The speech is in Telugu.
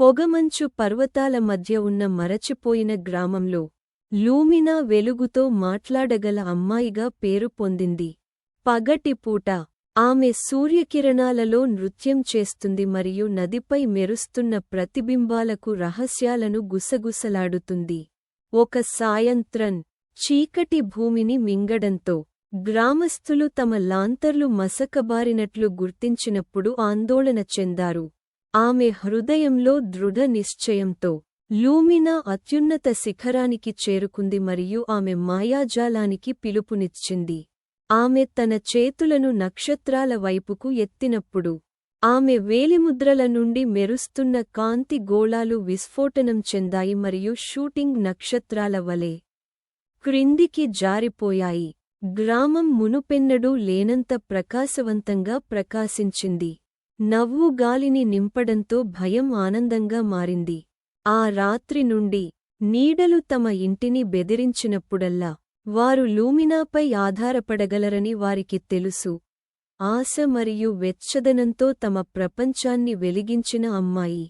పొగమంచు పర్వతాల మధ్య ఉన్న మరచిపోయిన గ్రామంలో లూమినా వెలుగుతో మాట్లాడగల అమ్మాయిగా పేరు పొందింది. పగటిపూట ఆమె సూర్యకిరణాలలో నృత్యం చేస్తుంది మరియు నదిపై మెరుస్తున్న ప్రతిబింబాలకు రహస్యాలను గుసగుసలాడుతుంది. ఒక సాయంత్రం చీకటి భూమిని మింగడంతో గ్రామస్థులు తమ లాంతర్లు మసకబారినట్లు గుర్తించినప్పుడు ఆందోళన చెందారు. ఆమె హృదయంలో దృఢ నిశ్చయంతో లూమినా అత్యున్నత శిఖరానికి చేరుకుంది మరియు ఆమె మాయాజాలానికి పిలుపునిచ్చింది. ఆమె తన చేతులను నక్షత్రాల వైపుకు ఎత్తినప్పుడు ఆమె వేలిముద్రల నుండి మెరుస్తున్న కాంతి గోళాలు విస్ఫోటనం చెందాయి మరియు షూటింగ్ నక్షత్రాల వలె క్రిందికి జారిపోయాయి. గ్రామం మునుపెన్నడూ లేనంత ప్రకాశవంతంగా ప్రకాశించింది. నవ్వు గాలిని నింపడంతో భయం ఆనందంగా మారింది. ఆ రాత్రి నుండి నీడలు తమ ఇంటిని బెదిరించినప్పుడల్లా వారు లూమినాపై ఆధారపడగలరని వారికి తెలుసు. ఆశ మరియు వెచ్చదనంతో తమ ప్రపంచాన్ని వెలిగించిన అమ్మాయి.